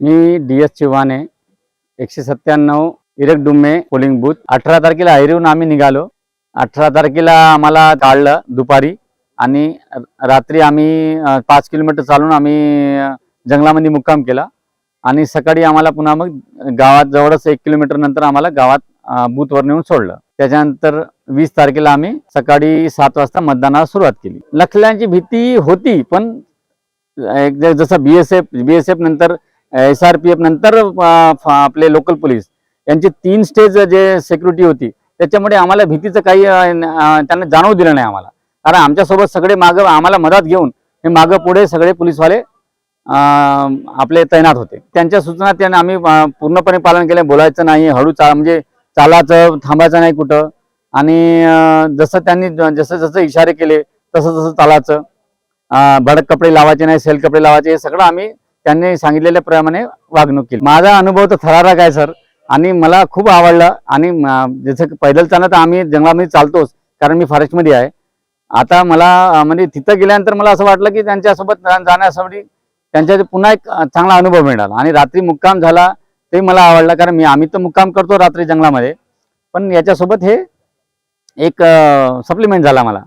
मी D S Chivhane एकशे सत्त्याण्णव इरक डुम्मे polling booth अठरा तारखेला ऐरीहून आम्ही निघालो. अठरा तारखेला आम्हाला काढलं दुपारी आणि रात्री आम्ही पाच किलोमीटर चालून आम्ही जंगलामध्ये मुक्काम केला. आणि सकाळी आम्हाला पुन्हा मग गावात जवळच एक किलोमीटर नंतर आम्हाला गावात बूथवर नेऊन सोडलं. त्याच्यानंतर वीस तारखेला आम्ही सकाळी सात वाजता मतदानाला सुरुवात केली. लखल्यांची भीती होती पण एक जसं B S F B S F नंतर एस आर पी एफ नंतर आपले लोकल पोलीस यांचे तीन स्टेज जे सिक्युरिटी होती त्याच्यामुळे आम्हाला भीतीचं काही त्यांना जाणवू दिलं नाही आम्हाला. कारण आमच्यासोबत सगळे मागं आम्हाला मदत घेऊन हे मागं पुढे सगळे पोलीसवाले आपले तैनात होते. त्यांच्या सूचना त्यांनी आम्ही पूर्णपणे पालन केलं. बोलायचं नाही हळू चा म्हणजे चालायचं थांबायचं नाही कुठं. आणि जसं त्यांनी ज- जसं जसं इशारे केले तसं तसं चालायचं. भडक कपडे लावायचे नाही सेल कपडे लावायचे हे सगळं आम्ही त्यांनी सांगितलेल्या प्रमाणे वागणूक केली. माझा अनुभव तर थरारक आहे सर. आणि मला खूप आवडलं. आणि जसं पैदल चालत तर आम्ही जंगलामध्ये चालतोच कारण मी फॉरेस्टमध्ये आहे. आता मला म्हणजे तिथं गेल्यानंतर मला असं वाटलं की त्यांच्यासोबत जाण्यासाठी त्यांच्या पुन्हा एक चांगला अनुभव मिळाला. आणि रात्री मुक्काम झाला ते मला आवडला कारण मी आम्ही तर मुक्काम करतो रात्री जंगलामध्ये. पण याच्यासोबत हे एक सप्लिमेंट झाला मला.